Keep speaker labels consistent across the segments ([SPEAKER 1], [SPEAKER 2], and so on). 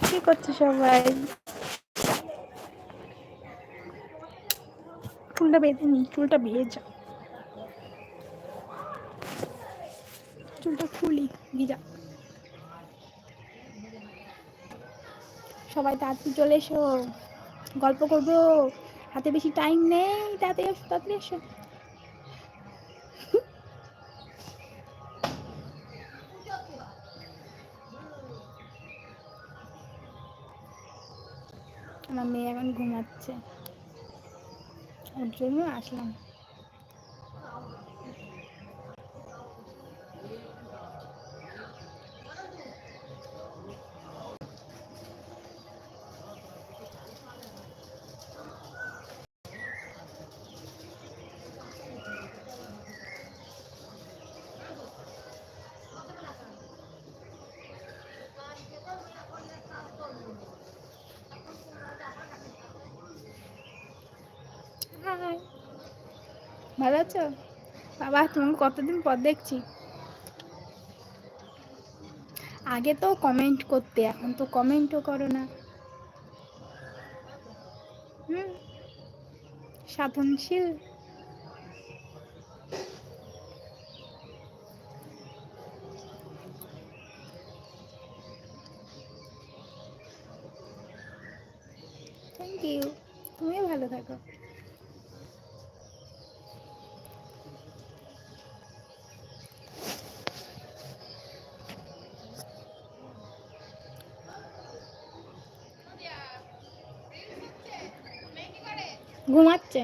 [SPEAKER 1] কি করছ সবাই? চুলটা বেঁধে নি, চুলটা ভেজা। চুলটা খুলি ভিজা। সবাই তাড়াতাড়ি চলে এসো। গল্প করব। হাতে বেশি টাইম নেই। তাড়াতাড়ি এসো তাড়াতাড়ি এসো। আমার মেয়ে এখন ঘুমাচ্ছে। ওর জন্য আসলাম। ভালো আছো? বাবা তুমি কতদিন পর দেখছি। আগে তো কমেন্ট করতে, এখন তো কমেন্টও করো না। হুম? সাধনশীল থ্যাংক ইউ তুমিও ভালো থাকো ঘুমাচ্ছে।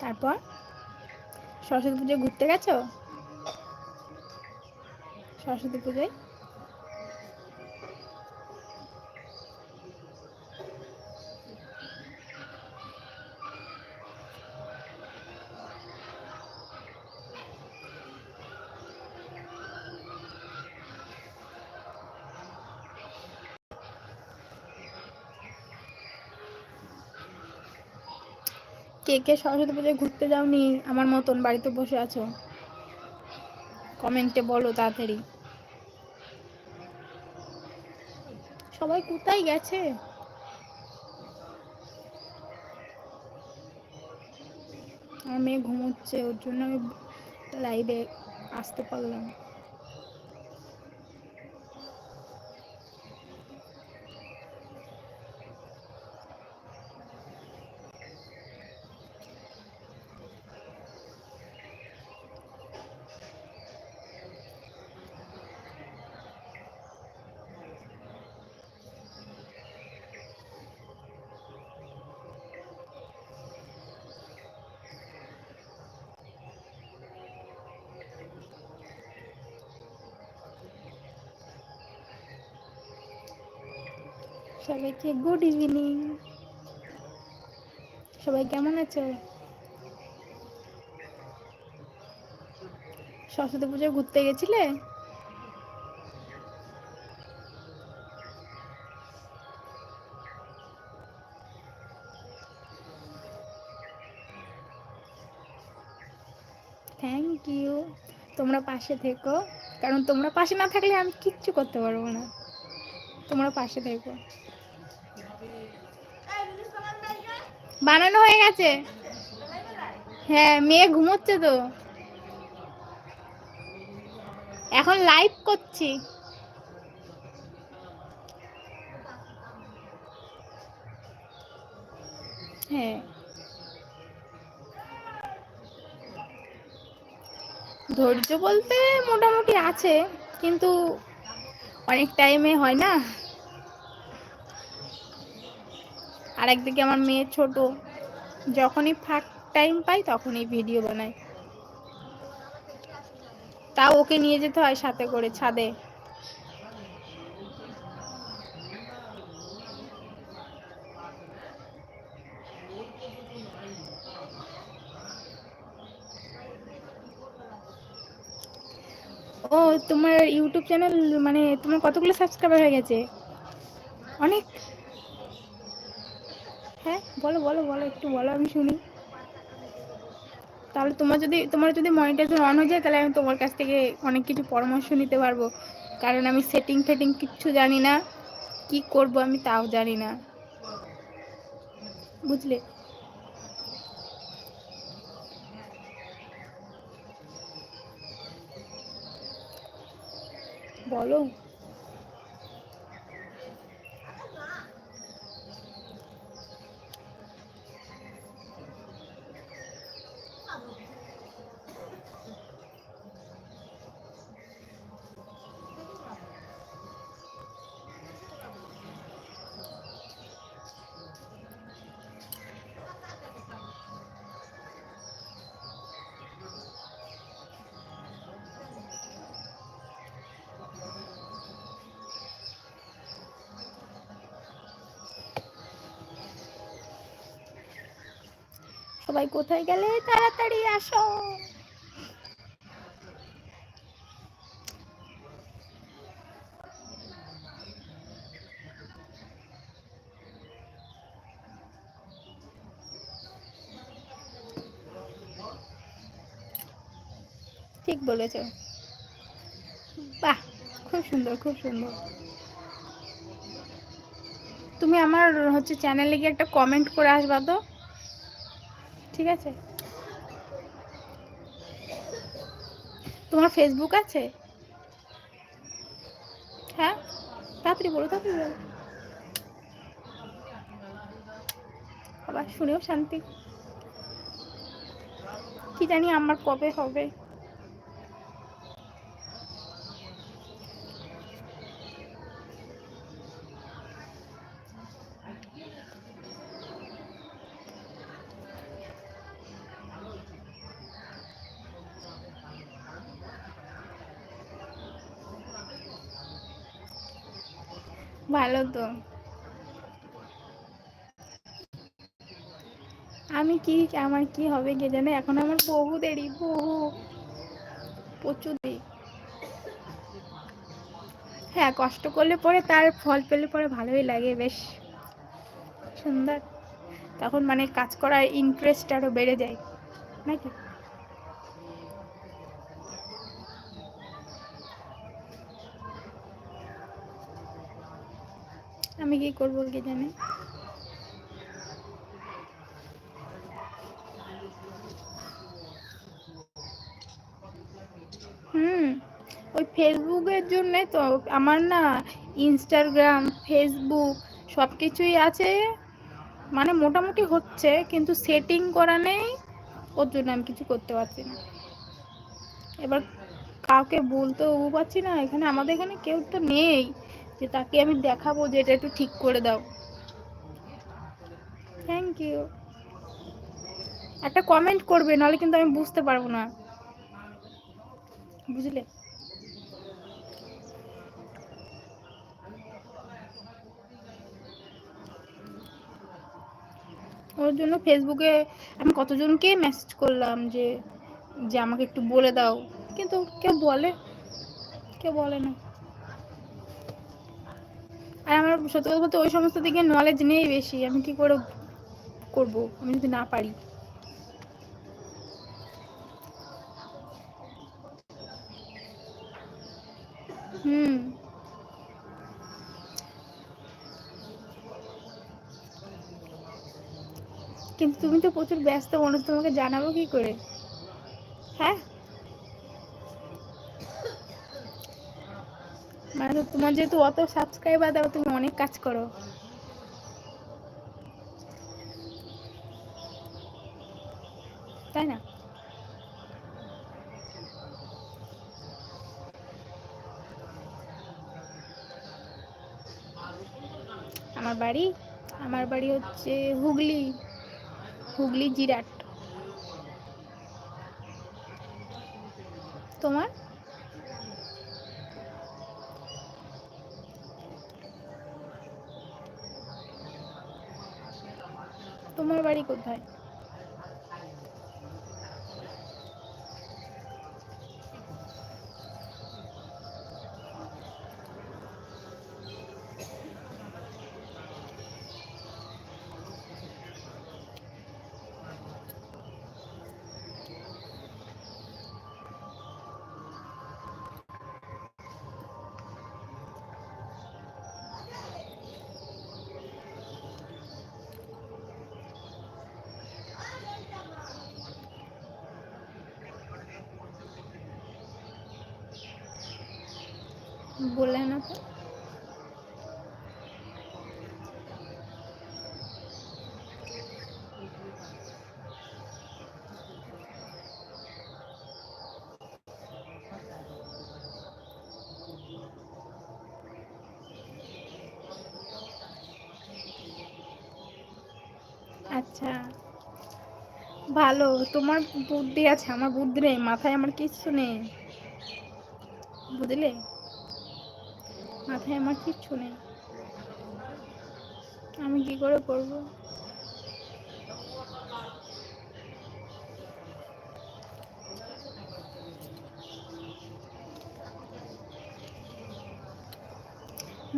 [SPEAKER 1] তারপর? সরস্বতী পুজোয় ঘুরতে গেছো? সরস্বতী পুজোয়? কে কে সরস্বতী পুজোয় ঘুরতে যাওনি আমার মতন? বাড়িতে বসে আছো? কমেন্টে বলো তাড়াতাড়ি। সবাই কোথায় গেছে? মেয়ে ঘুমোচ্ছে, ওর জন্য আমি লাইভে আসতে পারলাম। সবাইকে গুড ইভিনিং। সবাই কেমন আছো? সরস্বতী পুজোয় ঘুরতে গেছিলে? থ্যাংক ইউ তোমরা পাশে থেকো। কারণ তোমরা পাশে না থাকলে আমি কিচ্ছু করতে পারব না। তোমরা পাশে থেকো। বানানো হয়ে গেছে। হ্যাঁ মেয়ে ঘুমোচ্ছে তো। এখন লাইভ করছি। হ্যাঁ। ধৈর্য বলতে মোটামুটি আছে, কিন্তু অনেক টাইমে হয় না। আর একদিকে আমার মেয়ে ছোট। যখনই ফাঁক টাইম পাই তখনই ভিডিও বানাই। তাও ওকে নিয়ে যেতে হয় সাথে করে ছাদে। ও, তোমার ইউটিউব চ্যানেল মানে তোমার কতগুলো সাবস্ক্রাইবার হয়ে গেছে? অনেক। হ্যাঁ বলো বলো বলো, একটু বলো, আমি শুনি। তাহলে তোমার যদি তোমার যদি মনিটাইজেশন অন হয়ে যায়, তাহলে আমি তোমার কাছ থেকে অনেক কিছু পরামর্শ নিতে পারব। কারণ আমি সেটিং ফেটিং কিচ্ছু জানি না, কি করব আমি তাও জানি না। বুঝলে? বলো। সবাই কোথায় গেলে? তাড়াতাড়ি আসো। ঠিক বলেছ। বাহ, খুব সুন্দর খুব সুন্দর। তুমি আমার হচ্ছে চ্যানেলে গিয়ে একটা কমেন্ট করে আসবা তো? ঠিক আছে? তোমার ফেসবুক আছে? হ্যাঁ? তাড়াতাড়ি বলো তাড়াতাড়ি বলো। আবার শুনেও শান্তি। কি জানি আমার কবে হবে। ভালো তো। আমি কি, আমার কি হবে কে জানে? এখন আমার বহু দেরি, বহু, প্রচুর দেরি। হ্যাঁ কষ্ট করলে পরে তার ফল পেলে পরে ভালোই লাগে, বেশ। সুন্দর। তখন মানে কাজ করার ইন্টারেস্ট আরও বেড়ে যায়, নাকি? আমি কি করব কি জানি? হুম, ওই ফেসবুকের জন্যে তো আমার না ইনস্টাগ্রাম, ফেসবুক সব কিছুই আছে। মানে মোটামুটি হচ্ছে, কিন্তু সেটিং করা নেই, ওর জন্য আমি কিছু করতে পারছি না। এবার কাউকে বলতেও পারছি না, এখানে আমাদের এখানে কেউ তো নেই। যে তাকে আমি দেখাবো যে এটা একটু ঠিক করে দাও। থ্যাংক ইউ একটা কমেন্ট করবে, নাহলে কিন্তু আমি বুঝতে পারব না। বুঝলে? ওর জন্য ফেসবুকে আমি কতজনকে মেসেজ করলাম যে যে আমাকে একটু বলে দাও। কিন্তু কেউ বলে কেউ বলে না। আর আমার সত্যি কথা বলতে ওই সমস্ত দিকে নলেজ নেই বেশি। আমি কি করে করব? আমি যদি না পারি। হুম। কিন্তু তুমি তো প্রচুর ব্যস্ত মানুষ, তোমাকে জানাব কি করে? হ্যাঁ? তোমার যেহেতু অত সাবস্ক্রাইবার দাও তুমি অনেক কাজ করো। তাই না? আমার বাড়ি আমার বাড়ি হচ্ছে হুগলি। হুগলি, জিরাট তোমার তোমার বাড়ি কোথায়? বললে না তো। আচ্ছা ভালো। তোমার বুদ্ধি আছে, আমার বুদ্ধি নেই, মাথায় আমার কিচ্ছু নেই। বুঝলে? মাথায় আমার কিচ্ছু নেই। আমি কি করে করব?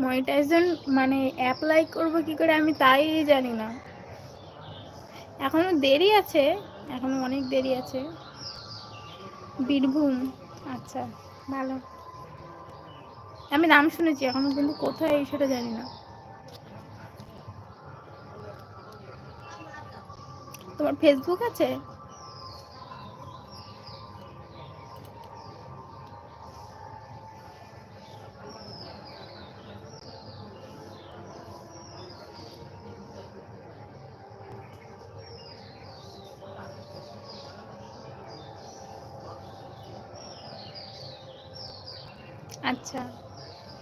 [SPEAKER 1] মনিটাইজেশন মানে অ্যাপ্লাই করব কি করে আমি তাই জানি না। এখনও দেরি আছে, এখনও অনেক দেরি আছে। বীরভূম আচ্ছা ভালো। আমি নাম শুনেছি এখনও কিন্তু কোথায় সেটা জানি না। তোমার ফেসবুক আছে আচ্ছা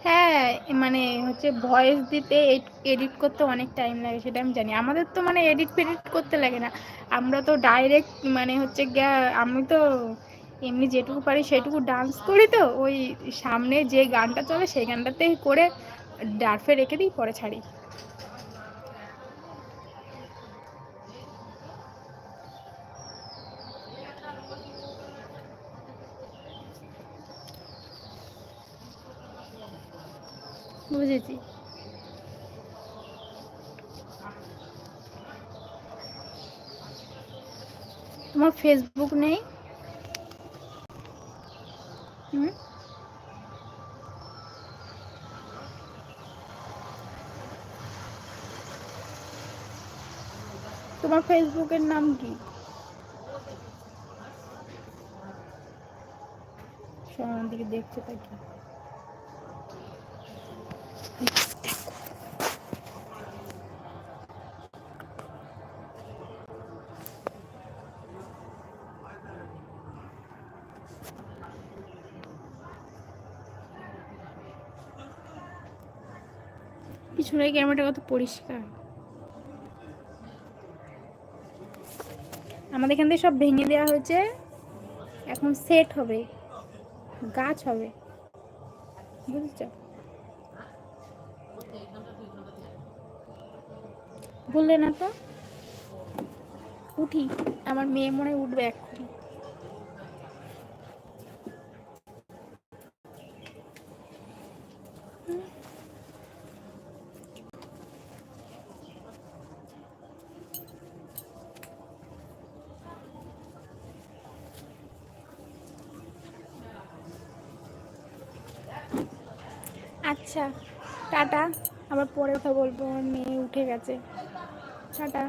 [SPEAKER 1] হ্যাঁ মানে হচ্ছে ভয়েস দিতে এডিট করতে অনেক টাইম লাগে, সেটা আমি জানি। আমাদের তো মানে এডিট ফেডিট করতে লাগে না। আমরা তো ডাইরেক্ট মানে হচ্ছে গিয়া, আমি তো এমনি যেটুকু পারি সেটুকু ডান্স করি তো, ওই সামনে যে গানটা চলে সেই গানটাতে করে ডার্ফে রেখে দিই, পরে ছাড়ি। বুঝেছি। তোমার ফেসবুক নেই? হুম? তোমার ফেসবুকের নাম কি? সোনার দিকে দেখতে থাকি পিছনের ক্যামেরাটা কত পরিষ্কার। আমাদের এখান থেকে সব ভেঙে দেওয়া হয়েছে। এখন সেট হবে। গাছ হবে। বুঝেছ? বললে না তো? উঠি, আমার মেয়ে মনে উঠবে এক্ষুনি। আচ্ছা টাটা। আবার পরে কথা বলব, আমার মেয়ে উঠে গেছে। টাটা।